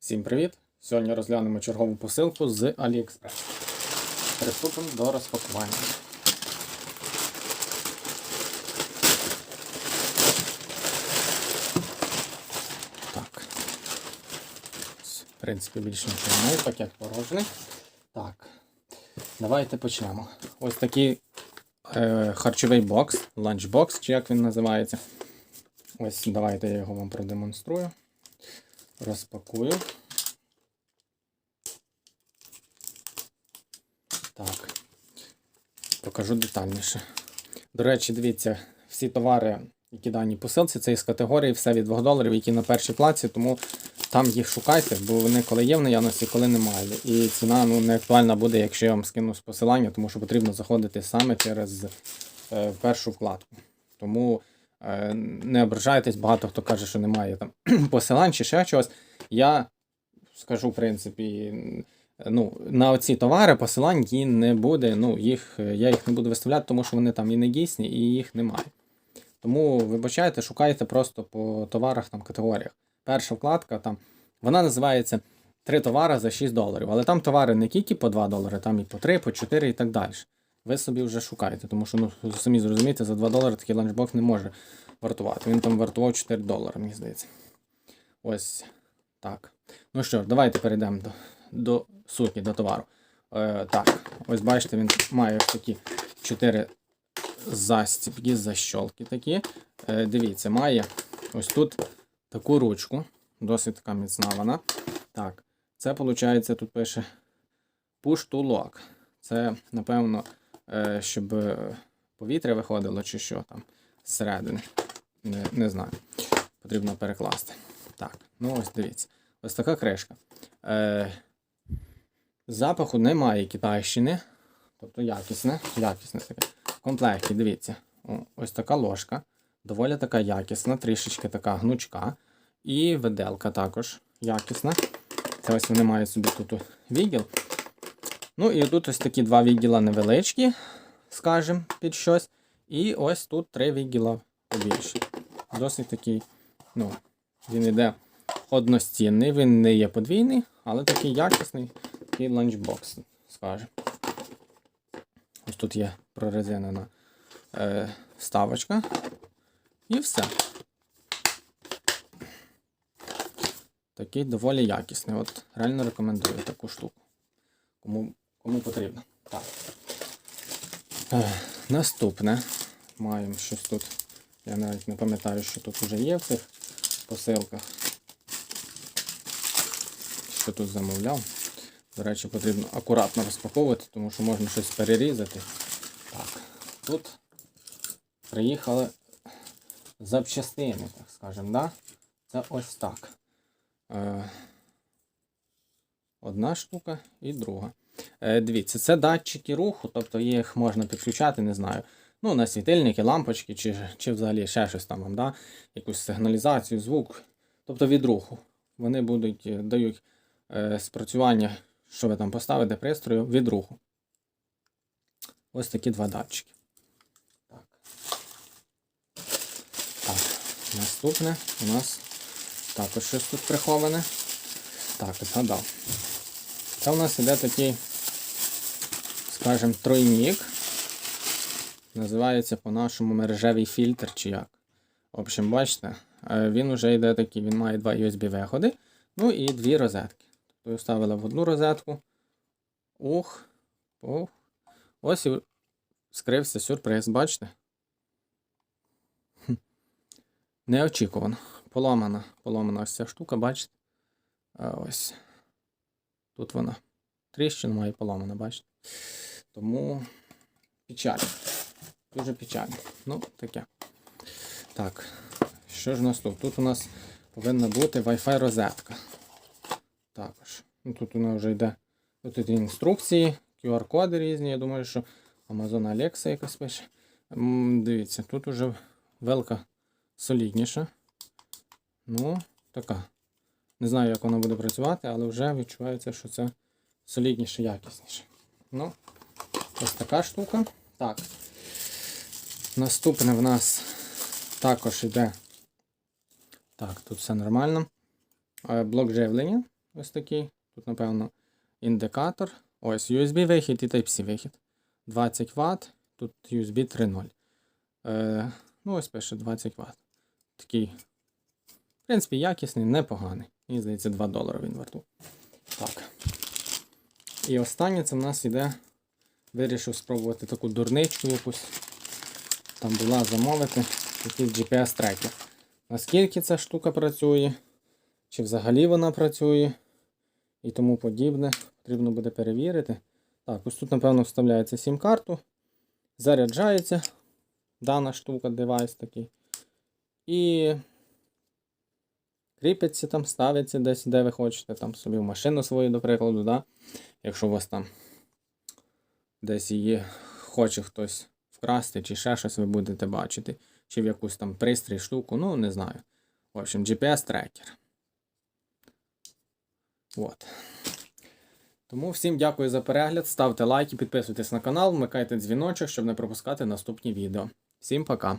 Всім привіт! Сьогодні розглянемо чергову посилку з AliExpress. Приступимо до розпакування. Так. В принципі, більше нічого немає, пакет порожний. Так. Давайте почнемо. Ось такий е, харчовий бокс, ланчбокс, чи як він називається. Ось давайте я його вам продемонструю. Розпакую. Так. Покажу детальніше. До речі, дивіться, всі товари, які дані посилці, це із категорії все від 2 доларів, які на першій плаці, тому там їх шукайте, бо вони коли є в наявності, коли немає. І ціна ну, не актуальна буде, якщо я вам скину з посилання, тому що потрібно заходити саме через е, першу вкладку. Тому не ображайтесь, багато хто каже, що немає там посилань чи ще чогось. Я скажу, в принципі, ну, на оці товари посилань і не буде. Ну, їх, я їх не буду виставляти, тому що вони там і не дійсні, і їх немає. Тому вибачайте, шукайте просто по товарах там категоріях. Перша вкладка там, вона називається три товари за 6 доларів. Але там товари не тільки по 2 долари, там і по 3, по 4 і так далі. Ви собі вже шукаєте, тому що ну, самі зрозумієте, за 2 долари такий ланчбокс не може вартувати. Він там вартував 4 долари, мені здається. Ось так. Ну що давайте перейдемо до, до суті, до товару. Е, так, ось бачите, він має такі 4 застібки, защолки такі. Е, дивіться, має ось тут таку ручку, досить така міцна вона. Так, це виходить, тут пише push to lock. Це, напевно, щоб е, повітря виходило чи що там зсередини. Не, не знаю. Потрібно перекласти. Так, ну ось дивіться. Ось така кришка. Е, запаху немає китайщини. Тобто якісне, якісне таке. В комплекті, дивіться, о, ось така ложка. Доволі така якісна, трішечки така гнучка. І виделка також якісна. Це ось вони мають собі тут відділ. Ну і тут ось такі два відділа невеличкі, скажімо, під щось. І ось тут три відділа побільші. Досить такий, ну, він іде одностінний, він не є подвійний, але такий якісний такий ланчбокс, скажімо. Ось тут є прорезинена е, вставочка. І все. Такий доволі якісний. От реально рекомендую таку штуку. Кому, кому потрібно. Так. Е, наступне. Маємо щось тут. Я навіть не пам'ятаю, що тут вже є в цих посилках. Що тут замовляв. До речі, потрібно акуратно розпаковувати, тому що можна щось перерізати. Так, тут приїхали запчастини, так скажемо, да? Це ось так. Е, одна штука і друга. Е, дивіться, це датчики руху, тобто їх можна підключати, не знаю. Ну, на світильники, лампочки, чи, чи взагалі ще щось там, да? якусь сигналізацію, звук. Тобто від руху. Вони будуть е, дають е, спрацювання, що ви там поставите пристрою від руху. Ось такі два датчики. Так. Так, наступне у нас також щось тут приховане. Так, згадав. Це у нас іде такий, скажімо, тройнік. Називається по-нашому мережевий фільтр чи як. В общем, бачите, е, він вже йде такий, він має два USB-виходи, ну і дві розетки. Тобто вставили в одну розетку. Ух, ух. Ось і скрився сюрприз, бачите? Неочікувано. Поломана, поломана ось ця штука, бачите? Ось. Тут вона. Тріщина має поломана, бачите? Тому печально. Дуже печально. Ну, таке. Так. Що ж у нас тут? Тут у нас повинна бути Wi-Fi розетка. Також. Ну, Тут вона вже йде. Тут йде інструкції, QR-коди різні. Я думаю, що Amazon Alexa якось пише. Дивіться, тут уже велика солідніша. Ну, така. Не знаю, як вона буде працювати, але вже відчувається, що це солідніше, якісніше. Ну, ось така штука. Так. Наступне в нас також йде. Так, тут все нормально. Е, Блок живлення. ось такий. Тут, напевно, індикатор. Ось USB вихід і Type-C вихід. 20 Вт, тут USB 3.0. Е, ну, ось пише 20 Вт. Такий, в принципі, якісний, непоганий. Мені здається, 2 долари він варту. І останнє це в нас іде. Вирішив спробувати таку дурничку якусь. Там була замовити якийсь GPS-трекер. Наскільки ця штука працює, чи взагалі вона працює і тому подібне. Потрібно буде перевірити. Так, ось тут, напевно, вставляється сім-карту, заряджається дана штука, девайс такий. І кріпиться там, ставиться десь, де ви хочете, там собі в машину свою, до прикладу, да? якщо у вас там десь її хоче хтось вкрасти, чи ще щось ви будете бачити, чи в якусь там пристрій штуку, ну не знаю. В общем, GPS-трекер. От. Тому всім дякую за перегляд. Ставте лайки, підписуйтесь на канал, вмикайте дзвіночок, щоб не пропускати наступні відео. Всім пока!